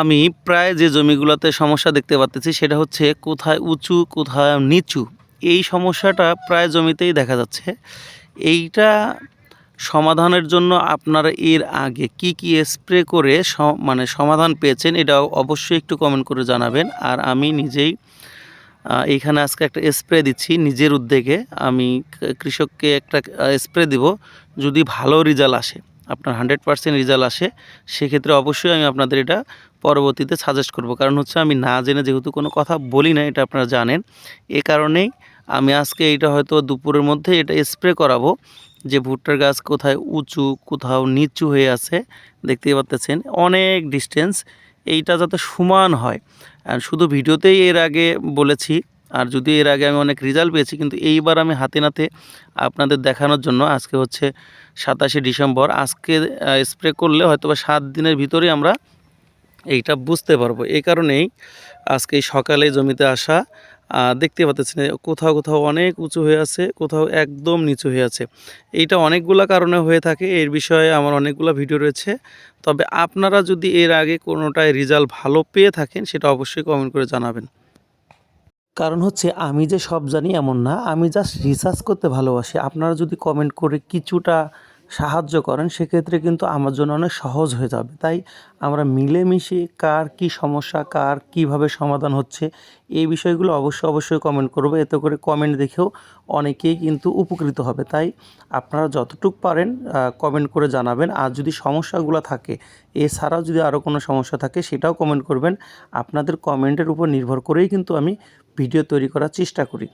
আমি প্রায় যে জমিগুলোতে সমস্যা দেখতে পাচ্ছি সেটা হচ্ছে কোথায় উঁচু, কোথায় নিচু। এই সমস্যাটা প্রায় জমিতেই দেখা যাচ্ছে। এইটা সমাধানের জন্য আপনারা এর আগে কি কি স্প্রে করে মানে সমাধান পেয়েছেন এটা অবশ্যই একটু কমেন্ট করে জানাবেন। আর আমি নিজেই এইখানে আজকে একটা স্প্রে দিচ্ছি নিজের উদ্যোগে। আমি কৃষককে একটা স্প্রে দিব যদি ভালো রেজাল্ট আসে, আপনার হান্ড্রেড পার্সেন্ট রেজাল্ট আসে, সেক্ষেত্রে অবশ্যই আমি আপনাদের এটা পরবর্তীতে সাজেস্ট করব। কারণ হচ্ছে আমি না জেনে যেহেতু কোনো কথা বলি না এটা আপনারা জানেন। এ কারণেই আমি আজকে এটা হয়তো দুপুরের মধ্যে এটা স্প্রে করাবো যে ভুট্টার গাছ কোথায় উঁচু, কোথাও নিচু হয়ে আছে। দেখতেই পাচ্ছেন অনেক ডিস্টেন্স এইটা যাতে সমান হয়। আর শুধু ভিডিওতেই এর আগে বলেছি, আর যদি এর আগে আমি অনেক রেজাল্ট পেয়েছি, কিন্তু এইবার আমি হাতে নাতে আপনাদের দেখানোর জন্য আজকে হচ্ছে সাতাশে ডিসেম্বর। আজকে স্প্রে করলে হয়তো বা সাত দিনের ভিতরেই আমরা এইটা বুঝতে পারব। এই কারণেই আজকে সকালে জমিতে আসা দেখতে পাচ্ছেন কোথাও কোথাও অনেক উঁচু হয়ে আছে, কোথাও একদম নিচু হয়ে আছে। এইটা অনেকগুলা কারণে হয়ে থাকে, এর বিষয়ে আমার অনেকগুলো ভিডিও রয়েছে। তবে আপনারা যদি এর আগে কোনোটায় রেজাল্ট ভালো পেয়ে থাকেন, সেটা অবশ্যই কমেন্ট করে জানাবেন। কারণ হচ্ছে আমি যে সব জানি এমন না, আমি জাস্ট রিসার্চ করতে ভালোবাসি। আপনারা যদি কমেন্ট করে কিছুটা সাহায্য করেন, সেক্ষেত্রে কিন্তু আমার জন্য অনেক সহজ হয়ে যাবে। তাই আমরা মিলেমিশে কার কি সমস্যা, কার কীভাবে সমাধান হচ্ছে, এই বিষয়গুলো অবশ্যই অবশ্যই কমেন্ট করব। এতে করে কমেন্ট দেখেও অনেকেই কিন্তু উপকৃত হবে। তাই আপনারা যতটুকু পারেন কমেন্ট করে জানাবেন। আর যদি সমস্যাগুলো থাকে, এছাড়াও যদি আরও কোনো সমস্যা থাকে, সেটাও কমেন্ট করবেন। আপনাদের কমেন্টের উপর নির্ভর করেই কিন্তু আমি ভিডিও তৈরি করার চেষ্টা করি।